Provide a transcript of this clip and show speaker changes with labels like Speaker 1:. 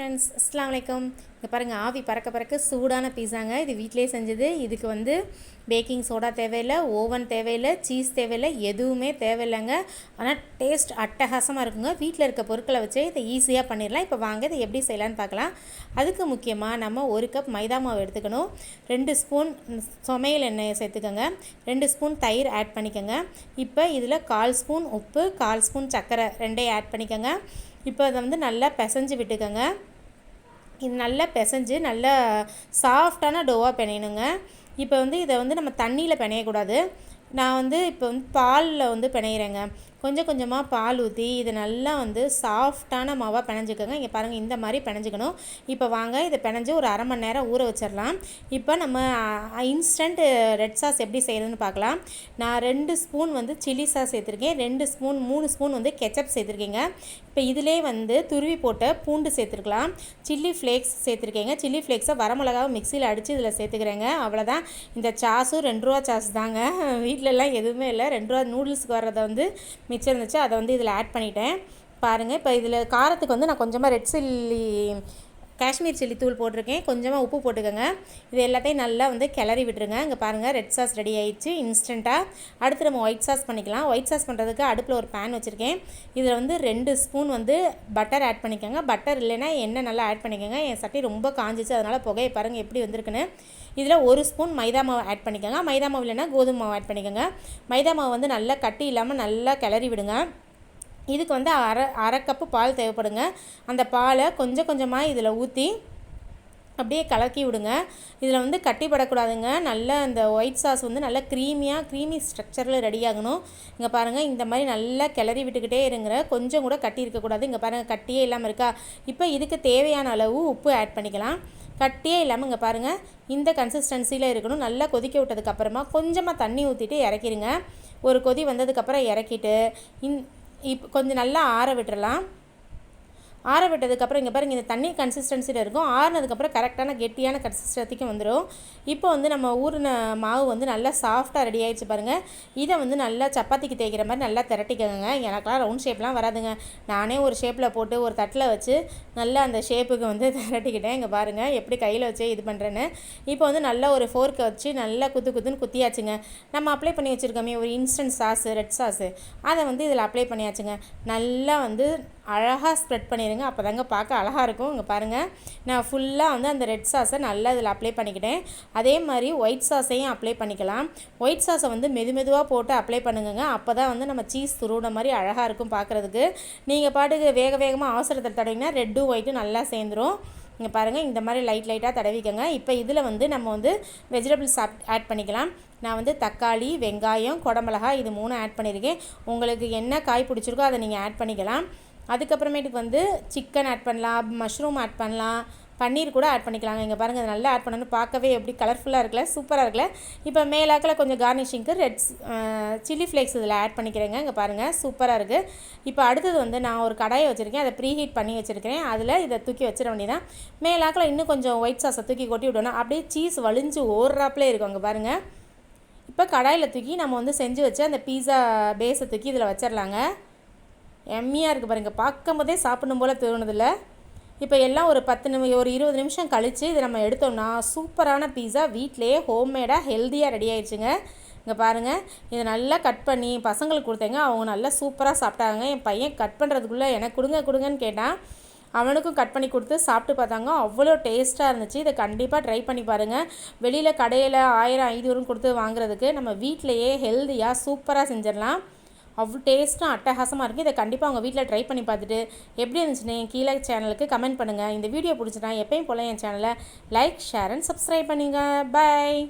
Speaker 1: Friends அஸ்லாம் வலைக்கம் இங்கே பாருங்கள் ஆவி பறக்க பறக்க சூடான பீஸாங்க இது வீட்டிலே செஞ்சது. இதுக்கு வந்து பேக்கிங் சோடா தேவையில்லை ஓவன் தேவையில்லை சீஸ் தேவையில்லை எதுவுமே தேவையில்லைங்க. ஆனால் டேஸ்ட் அட்டகாசமாக இருக்குங்க. வீட்டில் இருக்க பொருட்களை வச்சே இதை ஈஸியாக பண்ணிடலாம். இப்போ வாங்க இதை எப்படி செய்யலான்னு பார்க்கலாம். அதுக்கு முக்கியமாக நம்ம ஒரு கப் மைதா மாவு எடுத்துக்கணும். ரெண்டு ஸ்பூன் சமையல் எண்ணெயை சேர்த்துக்கோங்க. ரெண்டு ஸ்பூன் தயிர் ஆட் பண்ணிக்கோங்க. இப்போ இதில் கால் ஸ்பூன் உப்பு கால் ஸ்பூன் சர்க்கரை ரெண்டையும் ஆட் பண்ணிக்கோங்க. இப்போ அதை வந்து நல்லா பிசைஞ்சு விட்டுக்கோங்க. இது நல்லா பிசைஞ்சு நல்லா சாஃப்டான டோவாக பிணையணுங்க. இப்போ வந்து இதை வந்து நம்ம தண்ணியில் பிணையக்கூடாது. நான் வந்து இப்போ வந்து பாலில் வந்து பிணையிறேங்க. கொஞ்சம் கொஞ்சமாக பால் ஊற்றி இதை நல்லா வந்து சாஃப்டான மாவாக பிணைஞ்சிக்கோங்க. இங்கே பாருங்கள் இந்த மாதிரி பிணைஞ்சிக்கணும். இப்போ வாங்க இதை பிணைஞ்சு ஒரு அரை மணி நேரம் ஊற வச்சிடலாம். இப்போ நம்ம இன்ஸ்டன்ட் ரெட் சாஸ் எப்படி செய்கிறதுன்னு பார்க்கலாம். நான் ரெண்டு ஸ்பூன் வந்து சில்லி சாஸ் சேர்த்துருக்கேன். ரெண்டு ஸ்பூன் மூணு ஸ்பூன் வந்து கெச்சப் சேர்த்துருக்கீங்க. இப்போ இதிலே வந்து துருவி போட்ட பூண்டு சேர்த்துருக்கலாம். சில்லி ஃப்ளேக்ஸ் சேர்த்துருக்கேங்க. சில்லி ஃப்ளேக்ஸை வரமிளகாவை மிக்சியில் அடித்து இதில் சேர்த்துக்கிறேங்க. அவ்வளோதான் இந்த சாஸும் ரெண்டு ரூபா சாஸ் தாங்க. வீட்டிலலாம் எதுவுமே இல்லை. ரெண்டு ரூபா நூடுல்ஸ்க்கு வர்றதை வந்து மிச்சம் இருந்துச்சு அதை வந்து இதில் ஆட் பண்ணிட்டேன். பாருங்கள் இப்போ இதில் காரத்துக்கு வந்து நான் கொஞ்சமாக ரெட் சில்லி காஷ்மீர் சில்லி தூள் போட்டிருக்கேன். கொஞ்சமாக உப்பு போட்டுக்கோங்க. இது எல்லாத்தையும் நல்லா வந்து கிளறி விட்டுருங்க. இங்கே பாருங்கள் ரெட் சாஸ் ரெடி ஆயிடுச்சு. இன்ஸ்டண்ட்டாக அடுத்து நம்ம ஒயிட் சாஸ் பண்ணிக்கலாம். ஒயிட் சாஸ் பண்ணுறதுக்கு அடுப்பில் ஒரு பேன் வச்சுருக்கேன். இதில் வந்து ரெண்டு ஸ்பூன் வந்து பட்டர் ஆட் பண்ணிக்கோங்க. பட்டர் இல்லைன்னா எண்ணெய் நல்லா ஆட் பண்ணிக்கோங்க. என் சட்டி ரொம்ப காஞ்சிச்சு. அதனால் புகையை பாருங்கள் எப்படி வந்திருக்குன்னு. இதில் ஒரு ஸ்பூன் மைதா மாவு ஆட் பண்ணிக்கோங்க. மைதா மாவு இல்லைன்னா கோதுமை மாவு ஆட் பண்ணிக்கோங்க. மைதா மாவு வந்து நல்லா கட்டி இல்லாமல் நல்லா கிளறி விடுங்க. இதுக்கு வந்து அரை அரை கப்பு பால் தேவைப்படுங்க. அந்த பாலை கொஞ்சம் கொஞ்சமாக இதில் ஊற்றி அப்படியே கலக்கி விடுங்க. இதில் வந்து கட்டிப்படக்கூடாதுங்க. நல்ல அந்த ஒயிட் சாஸ் வந்து நல்லா க்ரீமியாக க்ரீமி ஸ்ட்ரக்சரில் ரெடி ஆகணும். இங்கே பாருங்கள் இந்த மாதிரி நல்லா கிளறி விட்டுக்கிட்டே இருங்கிற கொஞ்சம் கூட கட்டி இருக்கக்கூடாது இங்கே பாருங்கள் கட்டியே இல்லாமல் இருக்கா? இப்போ இதுக்கு தேவையான அளவு உப்பு ஆட் பண்ணிக்கலாம். கட்டியே இல்லாமல் இங்கே பாருங்கள் இந்த கன்சிஸ்டன்சியில் இருக்கணும். நல்லா கொதிக்க விட்டதுக்கப்புறமா கொஞ்சமாக தண்ணி ஊற்றிட்டு இறக்கிடுங்க ஒரு கொதி வந்ததுக்கப்புறம் இறக்கிட்டு இந் இப்போ கொஞ்சம் நல்லா ஆற விட்டுறலாம். ஆற விட்டதுக்கப்புறம் இங்கே பாருங்கள் இந்த தண்ணி கன்சிஸ்டன்சியில் இருக்கும். ஆறுனதுக்கப்புறம் கரெக்டான கெட்டியான கன்சிஸ்டன்சிக்கு வந்துடும் இப்போ வந்து நம்ம ஊறின மாவு வந்து நல்லா சாஃப்டாக ரெடி ஆகிடுச்சு பாருங்கள் இதை வந்து நல்லா சப்பாத்திக்கு தேய்க்கிற மாதிரி நல்லா திரட்டிக்கோங்க. எனக்கெலாம் ரவுண்ட் ஷேப்லாம் வராதுங்க. நானே ஒரு ஷேப்பில் போட்டு ஒரு தட்டில் வச்சு நல்லா அந்த ஷேப்புக்கு வந்து திரட்டிக்கிட்டேன். இங்கே பாருங்கள் எப்படி கையில் வச்சு இது பண்ணுறேன்னு இப்போ வந்து நல்லா ஒரு ஃபோர்க்கை வச்சு நல்லா குத்து குத்துன்னு குத்தியாச்சுங்க. நம்ம அப்ளை பண்ணி வச்சுருக்கோமே ஒரு இன்ஸ்டன்ட் சாஸு ரெட் சாஸு அதை வந்து இதில் அப்ளை பண்ணியாச்சுங்க. நல்லா வந்து அழகாக ஸ்ப்ரெட் பண்ணிடுங்க அப்போ தாங்க பார்க்க அழகாக இருக்கும். இங்கே பாருங்கள் நான் ஃபுல்லாக வந்து அந்த ரெட் சாஸை நல்லா இதில் அப்ளை பண்ணிக்கிட்டேன். அதே மாதிரி ஒயிட் சாஸையும் அப்ளை பண்ணிக்கலாம். ஒயிட் சாஸை வந்து மெது மெதுவாக போட்டு அப்ளை பண்ணுங்க அப்போ தான் வந்து நம்ம சீஸ் துருவின மாதிரி அழகாக இருக்கும் பார்க்குறதுக்கு. நீங்கள் பாட்டுக்கு வேக வேகமாக அவசரத்தை தடவிங்கன்னா ரெட்டும் ஒயிட்டும் நல்லா சேர்ந்துடும் இங்கே பாருங்கள் இந்த மாதிரி லைட் லைட்டாக தடவிக்கோங்க. இப்போ இதில் வந்து நம்ம வந்து வெஜிடபிள்ஸ் ஆட் பண்ணிக்கலாம். நான் வந்து தக்காளி வெங்காயம் குடமிளகாய் இது மூணும் ஆட் பண்ணியிருக்கேன் உங்களுக்கு என்ன காய் பிடிச்சிருக்கோ அதை நீங்கள் ஆட் பண்ணிக்கலாம். அதுக்கப்புறமேட்டுக்கு வந்து சிக்கன் ஆட் பண்ணலாம் மஷ்ரூம் ஆட் பண்ணலாம் பன்னீர் கூட ஆட் பண்ணிக்கலாங்க. இங்கே பாருங்கள் அது நல்லா ஆட் பண்ணணும். பார்க்கவே எப்படி கலர்ஃபுல்லாக இருக்குல்ல சூப்பராக இருக்குல்ல. இப்போ மேலாக்கில் கொஞ்சம் கார்னிஷிங்க்கு ரெட் சில்லி ஃப்ளேக்ஸ் இதில் ஆட் பண்ணிக்கிறேங்க. இங்கே பாருங்கள் சூப்பராக இருக்குது இப்போ அடுத்தது வந்து நான் ஒரு கடாயை வச்சுருக்கேன். அதை ப்ரீ ஹீட் பண்ணி வச்சுருக்கிறேன். அதில் இதை தூக்கி வச்சிட வேண்டியதான் மேலாக்கில் இன்னும் கொஞ்சம் ஒயிட் சாஸை தூக்கி கொட்டி விடணும். அப்படியே சீஸ் வலிஞ்சு ஓடுறாப்புலே இருக்கும். அங்கே பாருங்கள் இப்போ கடாயில் தூக்கி நம்ம வந்து செஞ்சு வச்சு அந்த பீஸா பேஸை தூக்கி இதில் வச்சிடலாங்க. எம்மியாக இருக்குது பாருங்கள் பார்க்கும் போதே சாப்பிடணும் போல் தோணுதில்ல. இப்போ எல்லாம் ஒரு பத்து நிமி ஒரு இருபது நிமிஷம் கழித்து இதை நம்ம எடுத்தோம்னா சூப்பரான பீஸா வீட்டிலேயே ஹோம்மேடாக ஹெல்த்தியாக ரெடி ஆயிடுச்சுங்க இங்கே பாருங்கள் இதை நல்லா கட் பண்ணி பசங்களுக்கு கொடுத்தேங்க. அவங்க நல்லா சூப்பராக சாப்பிட்டாங்க. என் பையன் கட் பண்ணுறதுக்குள்ளே எனக்கு கொடுங்க கொடுங்கன்னு கேட்டான். அவனுக்கும் கட் பண்ணி கொடுத்து சாப்பிட்டு பார்த்தாங்க. அவ்வளோ டேஸ்ட்டாக இருந்துச்சு. இதை கண்டிப்பாக ட்ரை பண்ணி பாருங்கள் வெளியில் கடையில் ஆயிரம் ஐநூறுன்னு கொடுத்து வாங்குறதுக்கு நம்ம வீட்டிலையே ஹெல்த்தியாக சூப்பராக செஞ்சிடலாம். அவ்வளோ டேஸ்ட்டும் அட்டகாசமாக இருக்குது இதை கண்டிப்பாக உங்கள் வீட்டில் ட்ரை பண்ணி பார்த்துட்டு எப்படி இருந்துச்சுன்னு கீழே சேனலுக்கு கமெண்ட் பண்ணுங்கள் இந்த வீடியோ பிடிச்சிட்டா எப்பயும் போல் என் சேனலை லைக் ஷேர் அண்ட் சப்ஸ்கிரைப் பண்ணுங்கள் பாய்